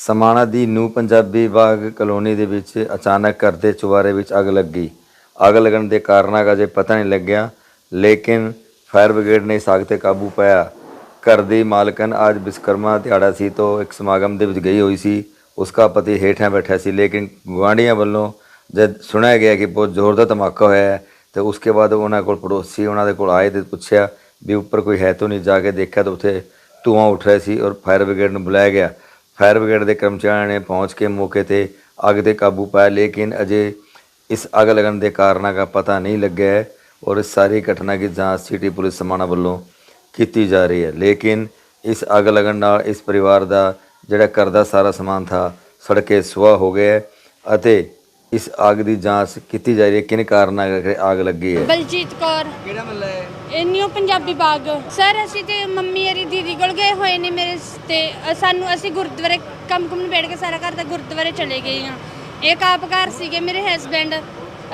ਸਮਾਣਾ ਦੀ new Punjabi Bagh colony ਦੇ ਵਿੱਚ ਅਚਾਨਕ ਘਰ ਦੇ ਚੁਬਾਰੇ ਵਿੱਚ ਅੱਗ ਲੱਗੀ। ਅੱਗ ਲੱਗਣ ਦੇ ਕਾਰਨਾਂ ਦਾ ਜੇ ਪਤਾ ਨਹੀਂ ਲੱਗਿਆ, ਲੇਕਿਨ ਫਾਇਰ ਬ੍ਰਿਗੇਡ ਨੇ ਇਸ ਅੱਗ ਤੇ ਕਾਬੂ ਪਾਇਆ। ਘਰ ਦੀ ਮਾਲਕਨ ਅੱਜ ਵਿਸ਼ਕਰਮਾ ਦਿਹਾੜਾ ਸੀ ਤੋਂ ਇੱਕ ਸਮਾਗਮ ਦੇ ਵਿੱਚ ਗਈ ਹੋਈ ਸੀ। ਉਸਕਾ ਪਤੀ ਹੇਠਾਂ ਬੈਠਾ ਸੀ, ਲੇਕਿਨ ਗੁਆਂਢੀਆਂ ਵੱਲੋਂ ਜਦ ਸੁਣਿਆ ਗਿਆ ਕਿ ਬਹੁਤ ਜ਼ੋਰ ਦਾ ਧਮਾਕਾ ਹੋਇਆ ਹੈ, ਤੇ ਉਸਕੇ ਬਾਅਦ ਉਹਨਾਂ ਕੋਲ ਪੜੋਸੀ, ਉਹਨਾਂ ਦੇ ਕੋਲ ਆਏ ਤੇ ਪੁੱਛਿਆ ਵੀ ਉੱਪਰ ਕੋਈ ਹੈ ਤਾਂ ਨਹੀਂ, ਜਾ ਕੇ ਦੇਖਿਆ ਤਾਂ ਉੱਥੇ ਧੂਆਂ ਉੱਠ ਰਿਹਾ ਸੀ ਔਰ ਫਾਇਰ ਬ੍ਰਿਗੇਡ ਨੂੰ ਬੁਲਾਇਆ ਗਿਆ। ਫਾਇਰ ਬ੍ਰਿਗੇਡ ਦੇ ਕਰਮਚਾਰੀਆਂ ਨੇ ਪਹੁੰਚ ਕੇ ਮੌਕੇ ਤੇ ਅੱਗ ਤੇ ਕਾਬੂ ਪਾਇਆ, ਲੇਕਿਨ ਅਜੇ ਇਸ ਅੱਗ ਲੱਗਣ ਦੇ ਕਾਰਨਾਂ ਦਾ ਪਤਾ ਨਹੀਂ ਲੱਗਿਆ ਹੈ ਔਰ ਇਸ ਸਾਰੀ ਘਟਨਾ ਦੀ ਜਾਂਚ ਸਿਟੀ ਪੁਲਿਸ ਸਮਾਣਾ ਵੱਲੋਂ ਕੀਤੀ ਜਾ ਰਹੀ ਹੈ। ਲੇਕਿਨ ਇਸ ਅੱਗ ਲੱਗਣ ਨਾਲ ਇਸ ਪਰਿਵਾਰ ਦਾ ਜਿਹੜਾ ਘਰ ਦਾ ਸਾਰਾ ਸਮਾਨ ਥਾ ਸੜ ਸੁਆਹ ਹੋ ਗਿਆ ਅਤੇ ਇਸ ਅੱਗ ਦੀ ਜਾਂਚ ਕੀਤੀ ਜਾ ਰਹੀ ਹੈ। ਕਿਨ ਕਾਰਨਾਂ ਕਰਕੇ ਅੱਗ ਲੱਗੀ ਹੈ? ਬਲਜੀਤ ਕੌਰ। ਕਿਹੜਾ ਮੱਲਾ ਹੈ? ਇਹ ਨਿਊ ਪੰਜਾਬੀ ਬਾਗ। ਸਰ ਅਸੀਂ ਤੇ ਮੰਮੀ ਅਰੀ ਦੀਦੀ ਕੋਲ ਗਏ ਹੋਏ ਨੇ ਮੇਰੇ ਸ- ਤੇ ਅ- ਸਾਨੂੰ ਅਸੀਂ ਗੁਰਦੁਆਰੇ ਕੰਮ ਕੁਮ ਨਿਬੇੜ ਕੇ ਸਾਰਾ ਘਰ ਦਾ ਗੁਰਦੁਆਰੇ ਚਲੇ ਗਏ ਹਾਂ। ਇੱਕ ਆਪ ਘਰ ਸੀਗੇ ਮੇਰੇ ਹਸਬੈਂਡ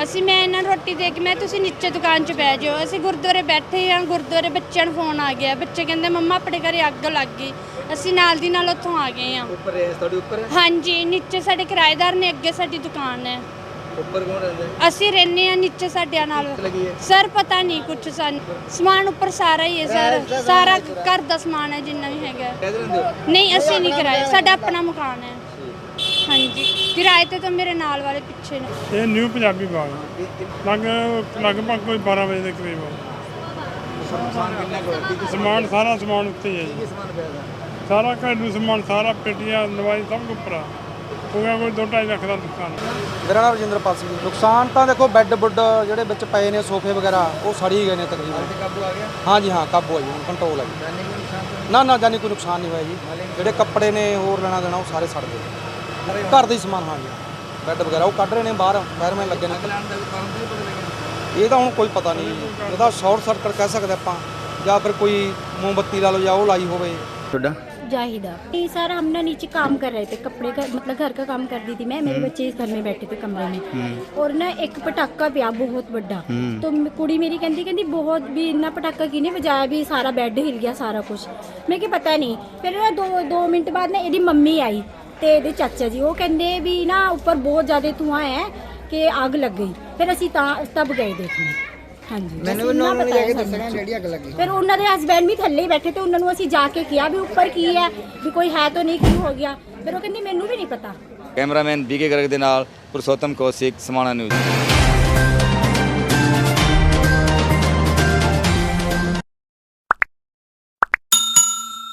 ਅਸੀਂ ਮੈਂ ਇਹਨਾਂ ਨੂੰ ਰੋਟੀ ਦੇ ਕੇ ਮੈਂ ਤੁਸੀਂ ਨੀਚੇ ਦੁਕਾਨ 'ਚ ਬਹਿ ਜਾਓ। ਅਸੀਂ ਗੁਰਦੁਆਰੇ ਬੈਠੇ ਹਾਂ ਗੁਰਦੁਆਰੇ ਬੱਚਿਆਂ ਨੂੰ ਫੋਨ ਆ ਗਿਆ। ਬੱਚੇ ਕਹਿੰਦੇ ਮੰਮਾ ਆਪਣੇ ਘਰੇ ਅੱਗ ਲੱਗ ਗਈ। ਅਸੀਂ ਨਾਲ ਦੀ ਨਾਲ ਉੱਥੋਂ ਆ ਗਏ ਹਾਂ ਉੱਪਰ ਹੈ ਤੁਹਾਡੇ ਉੱਪਰ ਹੈ? ਹਾਂਜੀ ਨੀਚੇ ਸਾਡੇ ਕਿਰਾਏਦਾਰ ਨੇ ਅੱਗੇ ਸਾਡੀ ਦੁਕਾਨ ਹੈ। ਉੱਪਰ ਕੌਣ ਰਹਿੰਦਾ ਹੈ? ਅਸੀਂ ਰਹਿੰਦੇ ਹਾਂ ਨੀਚੇ ਸਾਡਿਆਂ ਨਾਲ। ਲੱਗੀ ਹੈ? ਸਰ ਪਤਾ ਨਹੀਂ ਕੁਛ ਸਾਨੂੰ। ਸਮਾਨ ਉੱਪਰ ਸਾਰਾ ਹੀ ਹੈ ਸਰ। ਸਾਰਾ ਘਰ ਦਾ ਸਮਾਨ ਹੈ ਜਿੰਨਾ ਵੀ ਹੈਗਾ। ਕਿਹਦੇ ਰਹਿੰਦੇ ਹੋ? ਨਹੀਂ ਅਸੀਂ ਨਹੀਂ ਕਿਰਾਇਆ ਸਾਡਾ ਆਪਣਾ ਮਕਾਨ ਹੈ। ਹਾਂਜੀ। ਕਿਰਾਏ ਤੇ ਤਾਂ ਮੇਰੇ ਨਾਲ ਵਾਲੇ ਪਿੱਛੇ ਨੇ। ਇਹ ਨਿਊ ਪੰਜਾਬੀ ਬਾਗ ਲਗ ਲਗਭਗ ਕੋਈ 12 ਵਜੇ ਦੇ ਕਰੀਬ ਸਮਾਨ ਕਿੰਨਾ ਕੁ ਹੈ? ਕੀ ਕੀ ਸਮਾਨ ਸਾਰਾ ਸਮਾਨ ਉੱਤੇ ਹੀ ਹੈ ਜੀ। ਕੀ ਸਮਾਨ ਪਿਆ ਦਾ ਸਾਰਾ ਘਰੇਲੂ ਸਮਾਨ ਸਾਰਾ ਪੇਟੀਆਂ ਦਵਾਈ ਸਭ ਕੁਝ ਉੱਪਰ ਆ ਹੋ ਗਿਆ ਕੋਈ 2.5 ਲੱਖ ਦਾ ਨੁਕਸਾਨ। ਮੇਰਾ ਨਾਮ ਰਜਿੰਦਰਪਾਲ ਸਿੰਘ ਨੁਕਸਾਨ ਤਾਂ ਦੇਖੋ ਬੈੱਡ ਬੁੱਡ ਜਿਹੜੇ ਵਿੱਚ ਪਏ ਨੇ ਸੋਫੇ ਵਗੈਰਾ ਉਹ ਸੜੀ ਗਏ ਨੇ ਤਕਰੀਬਨ। ਕਾਬੂ ਆ ਗਿਆ? ਹਾਂਜੀ ਹਾਂ ਕਾਬੂ ਆ ਜੀ ਹੁਣ ਕੰਟਰੋਲ ਹੈ ਜੀ। ਨਾ ਨਾ ਜਾਨੀ ਕੋਈ ਨੁਕਸਾਨ ਨਹੀਂ ਹੋਇਆ ਜੀ। ਜਿਹੜੇ ਕੱਪੜੇ ਨੇ ਹੋਰ ਲੈਣਾ ਦੇਣਾ ਉਹ ਸਾਰੇ ਸੜ ਗਏ। ਘਰ ਦਾ ਹੀ ਸਮਾਨ ਹਾਂ ਜੀ। ਬੈੱਡ ਵਗੈਰਾ ਉਹ ਕੱਢ ਰਹੇ ਨੇ ਬਾਹਰ ਫਾਇਰਮੈਨ ਲੱਗੇ ਨੇ। ਇਹ ਤਾਂ ਹੁਣ ਕੋਈ ਪਤਾ ਨਹੀਂ। ਜੀ ਇਹਦਾ ਸ਼ਾਰਟ ਸਰਕਟ ਕਹਿ ਸਕਦੇ ਆਪਾਂ। ਜਾਂ ਫਿਰ ਕੋਈ ਮੋਮਬੱਤੀ ਲਾ ਲਓ ਜਾਂ ਉਹ ਲਾਈ ਹੋਵੇ। ਤੁਹਾਡਾ जाहिदा ये सर हम ना नीचे काम कर रहे थे कपड़े का मतलब घर का काम करती थी मैं मेरे बच्चे इस घर में बैठे थे कमरे में और ना एक पटाका पिया बहुत बड़ा तो म- कुड़ी मेरी कहती कहती बहुत भी इन्ना पटाका किने बजाया भी सारा बेड हिल गया सारा कुछ मैं कि पता नहीं फिर ना दो दो मिनट बाद ना ਇਹਦੀ ਮੰਮੀ ਆਈ ਤੇ ਇਹਦੇ ਚਾਚਾ ਜੀ ਉਹ ਕਹਿੰਦੇ ਵੀ ਨਾ ਉੱਪਰ ਬਹੁਤ ਜ਼ਿਆਦਾ ਧੂਆਂ ਹੈ ਕਿ ਅੱਗ ਲੱਗ ਗਈ ਫਿਰ ਅਸੀਂ ਤਾਂ ਤਬ ਗਏ ਦੇਖਣ ਹਾਂਜੀ। ਮੈਨੂੰ ਵੀ ਨੋਰਮਲ ਜਾ ਕੇ ਦੱਸਣਾ ਜਿਹੜੀ ਅੱਗ ਲੱਗੀ। ਫਿਰ ਉਹਨਾਂ ਦੇ ਹਸਬੈਂਡ ਵੀ ਥੱਲੇ ਹੀ ਬੈਠੇ ਤੇ ਉਹਨਾਂ ਨੂੰ ਅਸੀਂ ਜਾ ਕੇ ਕਿਹਾ ਵੀ ਉੱਪਰ ਕੀ ਹੈ ਵੀ ਕੋਈ ਹੈ ਤਾਂ ਨਹੀਂ ਕੀ ਹੋ ਗਿਆ। ਫਿਰ ਉਹ ਕਹਿੰਦੀ ਮੈਨੂੰ ਵੀ ਨਹੀਂ ਪਤਾ। ਕੈਮਰਾਮੈਨ ਬੀਕੇ ਗਰਗ ਦੇ ਨਾਲ ਪੁਰਸ਼ੋਤਮ ਕੌਸ਼ਿਕ ਸਮਾਣਾ ਨਿਊਜ਼।